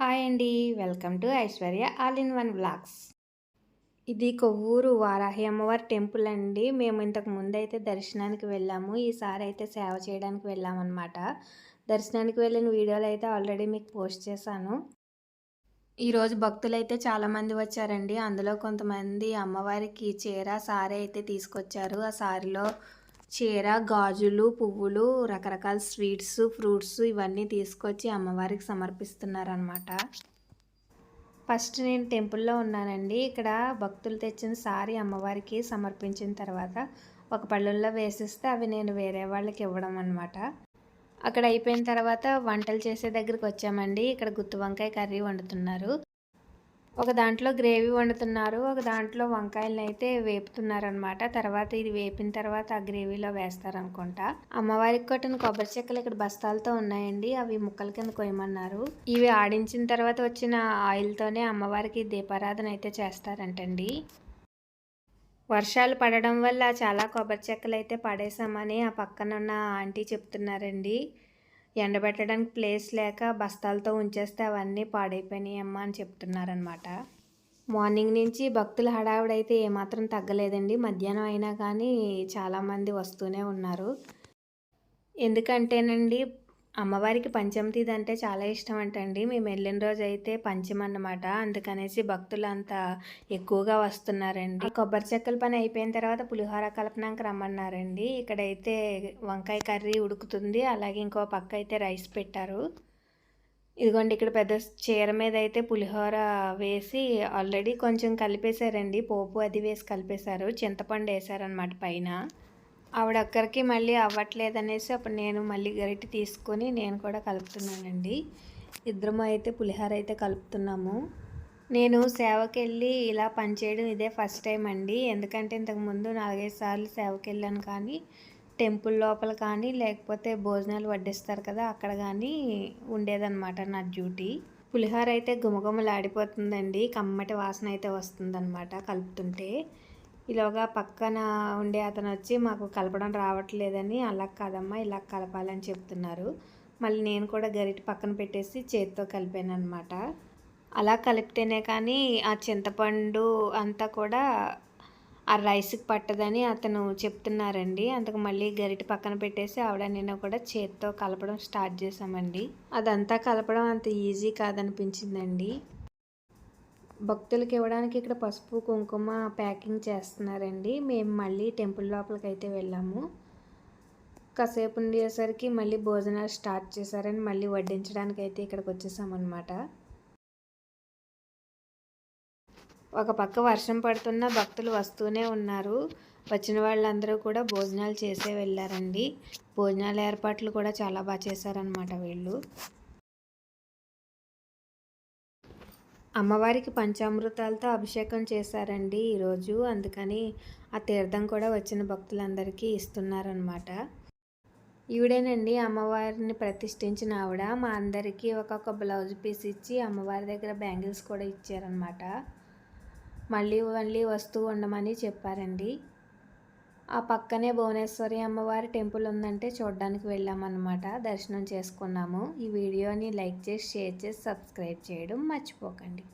Hi అండి. Welcome to Aishwarya all in one blogs ఇది కొవ్వూరు వారాహి అమ్మవారి టెంపుల్ అండి. మేము ఇంతకు ముందు అయితే దర్శనానికి వెళ్ళాము. ఈసారి అయితే సేవ చేయడానికి వెళ్ళామన్నమాట. దర్శనానికి వెళ్ళిన వీడియోలు అయితే ఆల్రెడీ మీకు పోస్ట్ చేశాను. ఈరోజు భక్తులు అయితే చాలామంది వచ్చారండి. అందులో కొంతమంది అమ్మవారికి చీర సారీ అయితే తీసుకొచ్చారు. ఆ సారీలో చీర గాజులు పువ్వులు రకరకాల స్వీట్స్ ఫ్రూట్స్ ఇవన్నీ తీసుకొచ్చి అమ్మవారికి సమర్పిస్తున్నారనమాట ఫస్ట్ నేను టెంపుల్లో ఉన్నానండి. ఇక్కడ భక్తులు తెచ్చిన సారీ అమ్మవారికి సమర్పించిన తర్వాత ఒక పళ్ళల్లో వేసిస్తే అవి నేను వేరే వాళ్ళకి ఇవ్వడం అనమాట అక్కడ అయిపోయిన తర్వాత వంటలు చేసే దగ్గరికి వచ్చామండి. ఇక్కడ గుత్తి వంకాయ కర్రీ వండుతున్నారు. ఒక దాంట్లో గ్రేవీ వండుతున్నారు ఒక దాంట్లో వంకాయలను అయితే వేపుతున్నారనమాట. తర్వాత ఇది వేపిన తర్వాత ఆ గ్రేవీలో వేస్తారనుకుంటా. అమ్మవారికి కొట్టిన కొబ్బరి చెక్కలు ఇక్కడ బస్తాలతో ఉన్నాయండి అవి ముక్కల కింద కొయ్యమన్నారు. ఇవి ఆడించిన తర్వాత వచ్చిన ఆయిల్తోనే అమ్మవారికి దీపారాధన అయితే చేస్తారంటండి. వర్షాలు పడడం వల్ల చాలా కొబ్బరి చెక్కలు అయితే పడేసామని ఆ పక్కన ఉన్న ఆంటీ చెప్తున్నారండి. ఎండబెట్టడానికి ప్లేస్ లేక బస్తాలతో ఉంచేస్తే అవన్నీ పాడైపోయినాయి అమ్మ అని చెప్తున్నారనమాట మార్నింగ్ నుంచి భక్తుల హడావిడైతే ఏమాత్రం తగ్గలేదండి. మధ్యాహ్నం అయినా కానీ చాలామంది వస్తూనే ఉన్నారు. ఎందుకంటేనండి అమ్మవారికి పంచమతీది అంటే చాలా ఇష్టం అంటండి. మేము వెళ్ళిన రోజు అయితే పంచం అన్నమాట. అందుకనేసి భక్తులు అంతా ఎక్కువగా వస్తున్నారండి. కొబ్బరి చెక్కల పని అయిపోయిన తర్వాత పులిహోర కలపనాక రమ్మన్నారండి. ఇక్కడైతే వంకాయ కర్రీ ఉడుకుతుంది. అలాగే ఇంకో పక్క అయితే రైస్ పెట్టారు. ఇదిగోండి ఇక్కడ పెద్ద చీర మీద అయితే పులిహోర వేసి ఆల్రెడీ కొంచెం కలిపేశారండి. పోపు అది వేసి కలిపేశారు. చింతపండు వేసారనమాట పైన. ఆవిడక్కరికి మళ్ళీ అవ్వట్లేదు అనేసి అప్పుడు నేను మళ్ళీ గరిటి తీసుకొని నేను కూడా కలుపుతున్నానండి. ఇద్దరం అయితే పులిహోర అయితే కలుపుతున్నాము. నేను సేవకి వెళ్ళి ఇలా పనిచేయడం ఇదే ఫస్ట్ టైం అండి. ఎందుకంటే ఇంతకుముందు నాలుగైదు సార్లు సేవకి వెళ్ళాను కానీ టెంపుల్ లోపల కానీ లేకపోతే భోజనాలు వడ్డిస్తారు కదా అక్కడ కానీ ఉండేదన్నమాట నా డ్యూటీ. పులిహోర అయితే గుమగుమలాడిపోతుందండి కమ్మటి వాసన అయితే వస్తుందన్నమాట కలుపుతుంటే. ఇలాగా పక్కన ఉండే అతను వచ్చి మాకు కలపడం రావట్లేదని అలా కాదమ్మా ఇలా కలపాలని చెప్తున్నారు. మళ్ళీ నేను కూడా గరిటి పక్కన పెట్టేసి చేతితో కలిపాను అనమాట అలా కలిపితేనే కానీ ఆ చింతపండు అంతా కూడా ఆ రైస్కి పట్టదని అతను చెప్తున్నారండి. అందుకు మళ్ళీ గరిటి పక్కన పెట్టేసి ఆవిడ నేను కూడా చేతితో కలపడం స్టార్ట్ చేసామండి అదంతా కలపడం అంత ఈజీ కాదనిపించిందండి. భక్తులకి ఇవ్వడానికి ఇక్కడ పసుపు కుంకుమ ప్యాకింగ్ చేస్తున్నారండి. మేము మళ్ళీ టెంపుల్ లోపలికి అయితే వెళ్ళాము. కాసేపు ఉండేసరికి మళ్ళీ భోజనాలు స్టార్ట్ చేశారని మళ్ళీ వడ్డించడానికి అయితే ఇక్కడికి వచ్చేసామన్నమాట. ఒక పక్క వర్షం పడుతున్న భక్తులు వస్తూనే ఉన్నారు. వచ్చిన వాళ్ళందరూ కూడా భోజనాలు చేసే వెళ్ళారండి. భోజనాల ఏర్పాట్లు కూడా చాలా బాగా చేశారనమాట వీళ్ళు. అమ్మవారికి పంచామృతాలతో అభిషేకం చేశారండి ఈరోజు. అందుకని ఆ తీర్థం కూడా వచ్చిన భక్తులందరికీ ఇస్తున్నారనమాట ఈవిడేనండి అమ్మవారిని ప్రతిష్ఠించిన ఆవిడ. మా అందరికీ ఒక్కొక్క బ్లౌజ్ పీస్ ఇచ్చి అమ్మవారి దగ్గర బ్యాంగిల్స్ కూడా ఇచ్చారనమాట మళ్ళీ మళ్ళీ వస్తూ ఉండమని చెప్పారండి. ఆ పక్కనే భువనేశ్వరి అమ్మవారి టెంపుల్ ఉందంటే చూడడానికి వెళ్ళామన్నమాట. దర్శనం చేసుకున్నాము. ఈ వీడియోని లైక్ చేసి షేర్ చేసి సబ్స్క్రైబ్ చేయడం మర్చిపోకండి.